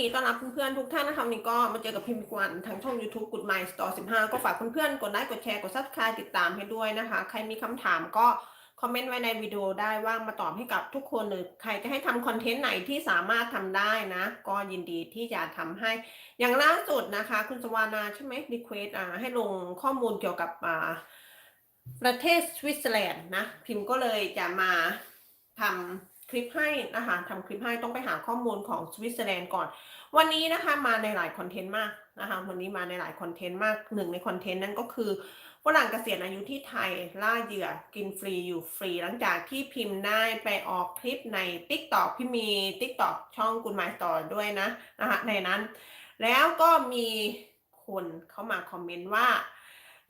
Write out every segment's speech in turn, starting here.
นดีต้อนรับเพื่อนๆทุกท่านนะคะวันนี้ก็มาเจอกับพิมพ์กวนทางช่อง YouTube Good Mind Store 15 ก็ฝากเพื่อนๆกดไลค์กดแชร์กด Subscribe ติดตามให้ด้วยนะคะ ใครมีคำถามก็คอมเมนต์ไว้ในวิดีโอได้ว่างมาตอบให้กับทุกคนหรือใครจะให้ทำคอนเทนต์ไหนที่สามารถทำได้นะ ก็ยินดีที่จะทำให้ อย่างล่าสุดนะคะ คุณสวานาใช่ไหมรีเควสอ่าให้ลงข้อมูลเกี่ยวกับอ่าประเทศสวิตเซอร์แลนด์นะพิมพ์ก็เลยจะมาทำ คลิปให้นะคะทำคลิปให้ต้องไปหาข้อมูลของสวิตเซอร์แลนด์ก่อน วันนี้นะคะมาในหลายคอนเทนต์มากนะคะวันนี้มาในหลายคอนเทนต์มากหนึ่งในคอนเทนต์นั้นก็คือฝรั่งเกษียณอายุที่ไทยล่าเหยื่อกินฟรีอยู่ฟรี หลังจากที่พิมพ์ได้ไปออกคลิปใน t ิ k t o k พี่มี t ิ k t o k ช่องกุณไมต่อด้วยนะนะคะในนั้น แล้วก็มีคนเข้ามาคอมเมนต์ว่า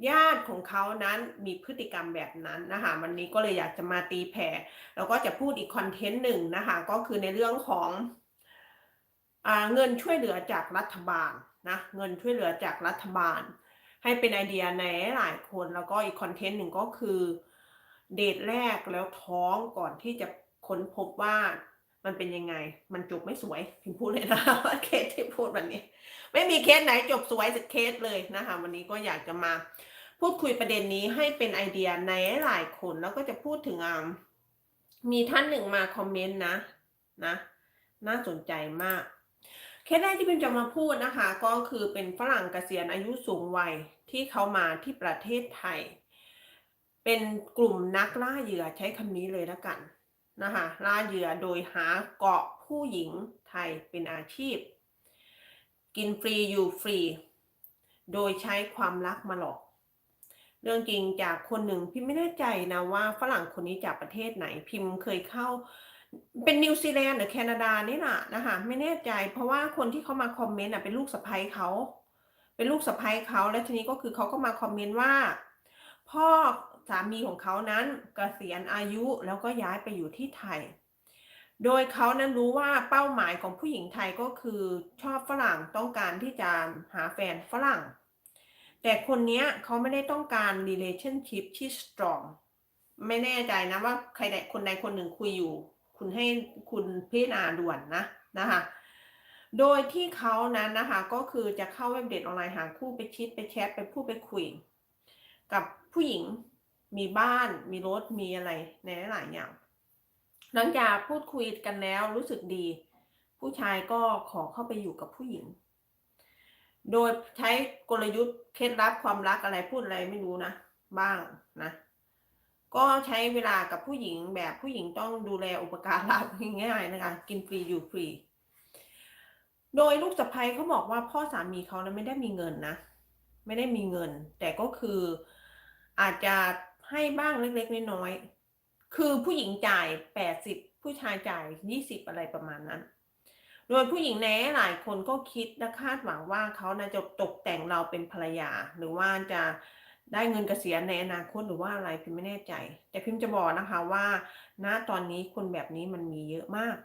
ญาติของเขานั้นมีพฤติกรรมแบบนั้นนะคะวันนี้ก็เลยอยากจะมาตีแผ่แล้วก็จะพูดอีกคอนเทนต์หนึ่งนะคะก็คือในเรื่องของอเงินช่วยเหลือจากรัฐบาลนะเงินช่วยเหลือจากรัฐบาล ให้เป็นไอเดียในหลายคนแล้วก็อีกคอนเทนต์หนึ่งก็คือ เดทแรกแล้วท้องก่อนที่จะค้นพบว่ามันเป็นยังไง มันจบไม่สวยพิมพูดเลยนะว่าเคสที่พูดวันนี้ ไม่มีเคสไหนจบสวยสักเคสเลยนะคะ วันนี้ก็อยากจะมาพูดคุยประเด็นนี้ให้เป็นไอเดียในหลายคนแล้วก็จะพูดถึงอ่ามีท่านหนึ่งมาคอมเมนต์นะนะน่าสนใจมาก เคสแรกที่พิมจะมาพูดนะคะ ก็คือเป็นฝรั่งเกษียณอายุสูงวัยที่เขามาที่ประเทศไทย เป็นกลุ่มนักล่าเหยื่อใช้คำนี้เลยล้วกันนะคะล่าเหยื่อโดยหาเกาะผู้หญิงไทยเป็นอาชีพ กินฟรีอยู่ฟรี โดยใช้ความรักมาหลอก เรื่องจริงจากคนหนึ่งพิมไม่แน่ใจนะว่าฝรั่งคนนี้จากประเทศไหนพิมเคยเข้า เป็นนิวซีแลนด์หรือแคนาดานี่แหละนะคะไม่แน่ใจ เพราะว่าคนที่เขามาคอมเมนต์เป็นลูกสะใภ้เขาเป็นลูกสะใภ้เขาและทีนี้ก็คือเขาก็มาคอมเมนต์ว่า พ่อสามีของเขานั้นเกษียณอายุแล้วก็ย้ายไปอยู่ที่ไทย โดยเขานั้นรู้ว่าเป้าหมายของผู้หญิงไทยก็คือชอบฝรั่งต้องการที่จะหาแฟนฝรั่ง แต่คนนี้เขาไม่ได้ต้องการ relationship ที่ strong ไม่แน่ใจนะว่าใครใดคนใดคนหนึ่งคุยอยู่ คุณให้คุณพิจารณาด่วนนะนะคะ โดยที่เขานั้นนะคะก็คือจะเข้าเว็บเดทออนไลน์หาคู่ไปชิดไปแชทไปพูดไปคุย กับผู้หญิงมีบ้านมีรถมีอะไรในหลายอย่าง หลังจากพูดคุยกันแล้วรู้สึกดี ผู้ชายก็ขอเข้าไปอยู่กับผู้หญิง โดยใช้กลยุทธ์เคล็ดลับความรักอะไรพูดอะไรไม่รู้นะ บ้างนะ ก็ใช้เวลากับผู้หญิงแบบผู้หญิงต้องดูแลอุปการะง่ายๆนะคะ กินฟรีอยู่ฟรี โดยลูกสะใภ้เขาบอกว่าพ่อสามีเขานะไม่ได้มีเงินนะ ไม่ได้มีเงิน แต่ก็คืออาจจะให้บ้างเล็กๆน้อยๆ คือผู้หญิงจ่ายแปดสิบผู้ชายจ่ายยี่สิบอะไรประมาณนั้น โดยผู้หญิงแน่หลายคนก็คิดและคาดหวังว่าเขาน่าจะตกแต่งเราเป็นภรรยา หรือว่าจะได้เงินเกษียณในอนาคตหรือว่าอะไรพิมไม่แน่ใจ แต่พิมจะบอกนะคะว่าณตอนนี้คนแบบนี้มันมีเยอะมาก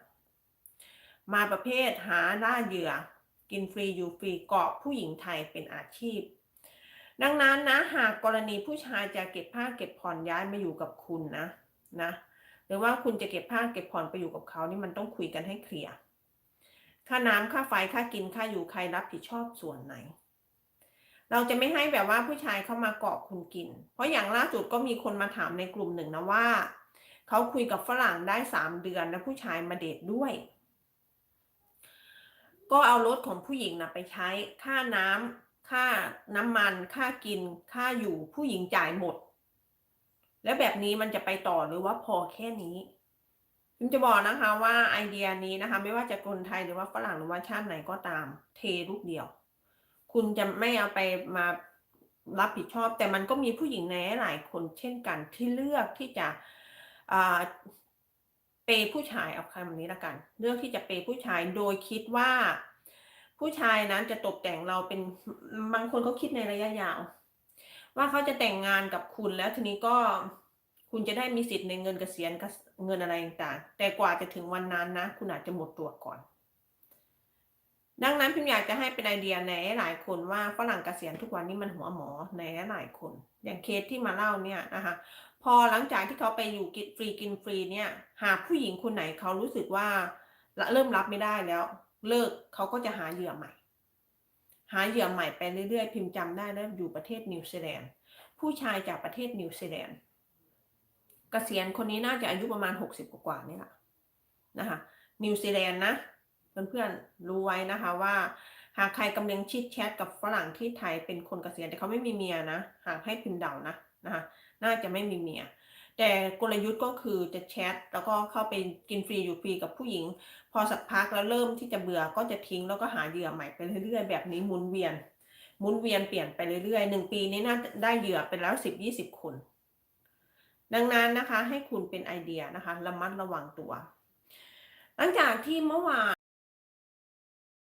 มาประเภทหาล่าเหยื่อ กินฟรีอยู่ฟรีเกาะผู้หญิงไทยเป็นอาชีพ ดังนั้นนะหากกรณีผู้ชายจะเก็บผ้าเก็บผ่อนย้ายมาอยู่กับคุณนะ นะหรือว่าคุณจะเก็บผ้าเก็บผ่อนไปอยู่กับเขานี่มันต้องคุยกันให้เคลียร์ค่าน้ำค่าไฟค่ากินค่าอยู่ใครรับผิดชอบส่วนไหน เราจะไม่ให้แบบว่าผู้ชายเข้ามาเกาะคุณกิน เพราะอย่างล่าสุดก็มีคนมาถามในกลุ่มหนึ่งนะว่าเขาคุยกับฝรั่งได้สามเดือนแล้วผู้ชายมาเดทด้วย ก็เอารถของผู้หญิงนะไปใช้ค่าน้ำค่าน้ำมัน ค่ากิน ค่าอยู่ผู้หญิงจ่ายหมด แล้วแบบนี้มันจะไปต่อหรือว่าพอแค่นี้พิมจะบอกนะคะว่าไอเดียนี้นะคะ ไม่ว่าจะคนไทยหรือว่าฝรั่งหรือว่าชาติไหนก็ตาม เทลูกเดียว คุณจะไม่เอาไปมารับผิดชอบ แต่มันก็มีผู้หญิงแน่หลายคนเช่นกันที่เลือกที่จะเปย์ผู้ชายเอาคำนี้ละกัน เลือกที่จะเปย์ผู้ชายโดยคิดว่า ผู้ชายนั้นจะตกแต่งเราเป็นบางคนก็คิดในระยะยาว ว่าเขาจะแต่งงานกับคุณแล้วทีนี้ก็คุณจะได้มีสิทธิ์ในเงินเกษียณเงินอะไรต่างๆแต่กว่าจะถึงวันนั้นนะ คุณอาจจะหมดตัวก่อน ดังนั้นพิมอยากจะให้เป็นไอเดียในหลายคนว่าฝรั่งเกษียณทุกวันนี้มันหัวหมอในหลายคน อย่างเคสที่มาเล่าเนี่ยนะคะพอหลังจากที่เขาไปอยู่กินฟรีกินฟรีเนี่ย หากผู้หญิงคนไหนเขารู้สึกว่าเริ่มรับไม่ได้แล้ว เลิกเขาก็จะหาเหยื่อใหม่ หาเหยื่อใหม่ไปเรื่อยๆ พิมพ์จำได้นะอยู่ประเทศนิวซีแลนด์ ผู้ชายจากประเทศนิวซีแลนด์เกษียณคนนี้น่าจะอายุประมาณหกสิบกว่านี่แหละนะคะนิวซีแลนด์นะเพื่อนๆรู้ไว้นะคะว่า หากใครกำลังชิดแชทกับฝรั่งที่ไทยเป็นคนเกษียณแต่เขาไม่มีเมียนะ หากให้พิมพ์เดานะนะคะน่าจะไม่มีเมีย แต่กลยุทธ์ก็คือจะแชทแล้วก็เข้าไปกินฟรีอยู่ฟรีกับผู้หญิง พอสักพักแล้วเริ่มที่จะเบื่อก็จะทิ้งแล้วก็หาเหยื่อใหม่ไปเรื่อยๆ แบบนี้หมุนเวียนหมุนเวียนเปลี่ยนไปเรื่อยๆหนึ่งปีนี้น่าได้เหยื่อไปแล้วสิบยี่สิบคน ดังนั้นนะคะให้คุณเป็นไอเดียนะคะระมัดระวังตัว หลังจากที่เมื่อวาน